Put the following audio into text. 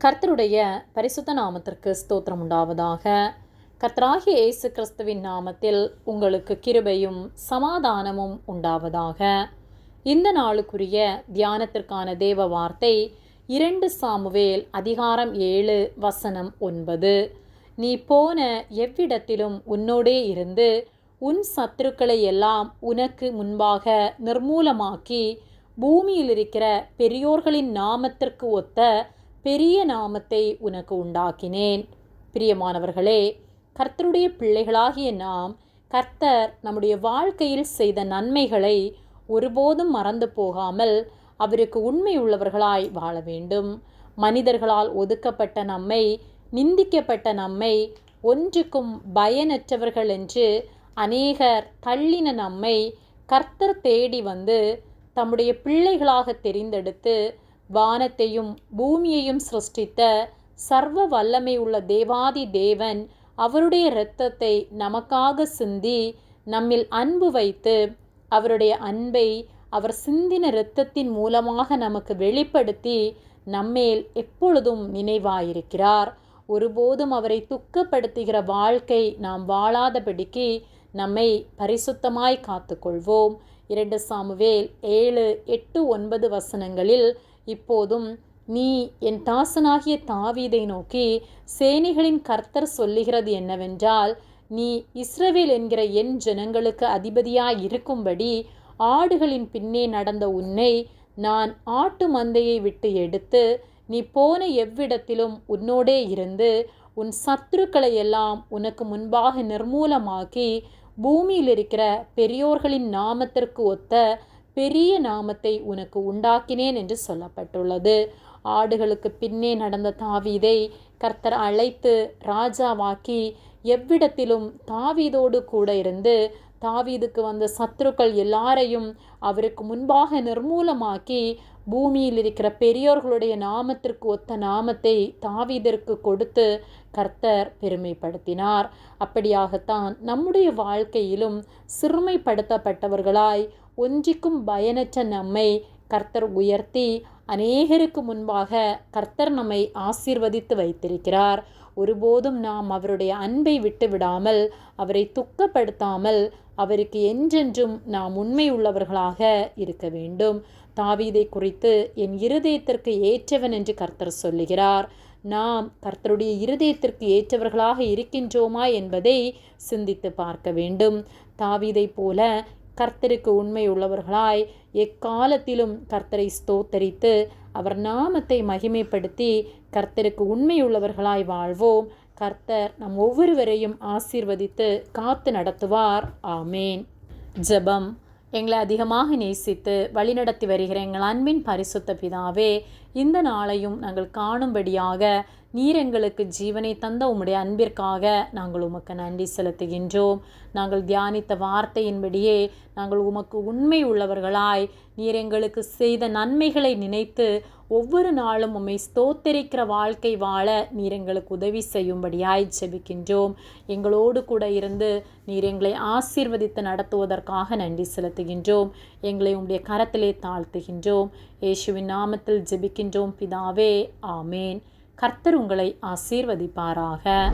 கர்த்தருடைய பரிசுத்த நாமத்திற்கு ஸ்தோத்திரம் உண்டாவதாக. கர்த்தராகிய இயேசு கிறிஸ்துவின் நாமத்தில் உங்களுக்கு கிருபையும் சமாதானமும் உண்டாவதாக. இந்த நாளுக்குரிய தியானத்திற்கான தேவ வார்த்தை இரண்டு சாமுவேல் அதிகாரம் ஏழு வசனம் ஒன்பது. நீ போன எவ்விடத்திலும் உன்னோடே இருந்து உன் சத்துருக்களை எல்லாம் உனக்கு முன்பாக நிர்மூலமாக்கி பூமியில் இருக்கிற பெரியோர்களின் நாமத்திற்கு ஒத்த பெரிய நாமத்தை உனக்கு உண்டாக்கினேன். பிரியமானவர்களே கர்த்தருடைய பிள்ளைகளாகிய நாம் கர்த்தர் நம்முடைய வாழ்க்கையில் செய்த நன்மைகளை ஒருபோதும் மறந்து போகாமல் அவருக்கு உண்மை உள்ளவர்களாய் வாழ வேண்டும். மனிதர்களால் ஒதுக்கப்பட்ட நம்மை நிந்திக்கப்பட்ட நம்மை ஒன்றுக்கும் பயனற்றவர்கள் என்று அநேகர் தள்ளின நம்மை கர்த்தர் தேடி வந்து தம்முடைய பிள்ளைகளாக தெரிந்தெடுத்து வானத்தையும் பூமியையும் சிருஷ்டித்த சர்வ வல்லமை உள்ள தேவாதி தேவன் அவருடைய இரத்தத்தை நமக்காக சிந்தி நம்மில் அன்பு வைத்து அவருடைய அன்பை அவர் சிந்தின இரத்தத்தின் மூலமாக நமக்கு வெளிப்படுத்தி நம்மேல் எப்பொழுதும் நினைவாயிருக்கிறார். ஒருபோதும் அவரை துக்கப்படுத்துகிற வாழ்க்கை நாம் வாழாதபடிக்கு நம்மை பரிசுத்தமாய் காத்துக்கொள்வோம். இரண்டு சாமுவேல் ஏழு எட்டு ஒன்பது வசனங்களில் இப்போதும் நீ என் தாசனாகிய தாவீதை நோக்கி சேனைகளின் கர்த்தர் சொல்லுகிறது என்னவென்றால் நீ இஸ்ரவேல் என்கிற என் ஜனங்களுக்கு அதிபதியாய் இருக்கும்படி ஆடுகளின் பின்னே நடந்த உன்னை நான் ஆட்டு மந்தையை விட்டு எடுத்து நீ போன எவ்விடத்திலும் உன்னோடே இருந்து உன் சத்துருக்களை எல்லாம் உனக்கு முன்பாக நிர்மூலமாக்கி பூமியில் இருக்கிற பெரியோர்களின் நாமத்திற்கு ஒத்த பெரிய நாமத்தை உனக்கு உண்டாக்கினேன் என்று சொல்லப்பட்டுள்ளது. ஆடுகளுக்கு பின்னே நடந்த தாவீதை கர்த்தர் அழைத்து ராஜாவாக்கி எவ்விடத்திலும் தாவீதோடு கூட இருந்து தாவீதுக்கு வந்த சத்துருக்கள் எல்லாரையும் அவருக்கு முன்பாக நிர்மூலமாக்கி பூமியில் இருக்கிற பெரியோர்களுடைய நாமத்திற்கு ஒத்த நாமத்தை தாவீதற்கு கொடுத்து கர்த்தர் பெருமைப்படுத்தினார். அப்படியாகத்தான் நம்முடைய வாழ்க்கையிலும் சிறுமைப்படுத்தப்பட்டவர்களாய் ஒன்றிக்கும் பயனற்ற நம்மை கர்த்தர் உயர்த்தி அநேகருக்கு முன்பாக கர்த்தர் நம்மை ஆசீர்வதித்து வைத்திருக்கிறார். ஒருபோதும் நாம் அவருடைய அன்பை விட்டு விடாமல் அவரை துக்கப்படுத்தாமல் அவருக்கு என்றென்றும் நாம் உண்மை உள்ளவர்களாக இருக்க வேண்டும். தாவீதை குறித்து என் இருதயத்திற்கு ஏற்றவன் என்று கர்த்தர் சொல்லுகிறார். நாம் கர்த்தருடைய இருதயத்திற்கு ஏற்றவர்களாக இருக்கின்றோமா என்பதை சிந்தித்து பார்க்க வேண்டும். தாவீதை போல கர்த்தருக்கு உண்மை உள்ளவர்களாய் எக்காலத்திலும் கர்த்தரை ஸ்தோத்தரித்து அவர் நாமத்தை மகிமைப்படுத்தி கர்த்தருக்கு உண்மையுள்ளவர்களாய் வாழ்வோம். கர்த்தர் நம் ஒவ்வொருவரையும் ஆசீர்வதித்து காத்து நடத்துவார். ஆமேன். ஜெபம். எங்களை அதிகமாக நேசித்து வழிநடத்தி வருகிற எங்கள் அன்பின் பரிசுத்த பிதாவே இந்த நாளையும் நாங்கள் காணும்படியாக நீர் எங்களுக்கு ஜீவனை தந்த உம்முடைய அன்பிற்காக நாங்கள் உமக்கு நன்றி செலுத்துகின்றோம். நாங்கள் தியானித்த வார்த்தையின்படியே நாங்கள் உமக்கு உண்மை உள்ளவர்களாய் நீர் எங்களுக்கு செய்த நன்மைகளை நினைத்து ஒவ்வொரு நாளும் உம்மை ஸ்தோத்தரிக்கிற வாழ்க்கை வாழ நீர் எங்களுக்கு உதவி செய்யும்படியாய் ஜெபிக்கின்றோம். எங்களோடு கூட இருந்து நீர் எங்களை ஆசீர்வதித்து நடத்துவதற்காக நன்றி செலுத்துகின்றோம். எங்களை உம்முடைய கரத்திலே தாழ்த்துகின்றோம். இயேசுவின் நாமத்தில் ஜெபிக்கின்றோம். பிதாவே ஆமேன். கர்த்தர் உங்களை ஆசீர்வதிப்பாராக.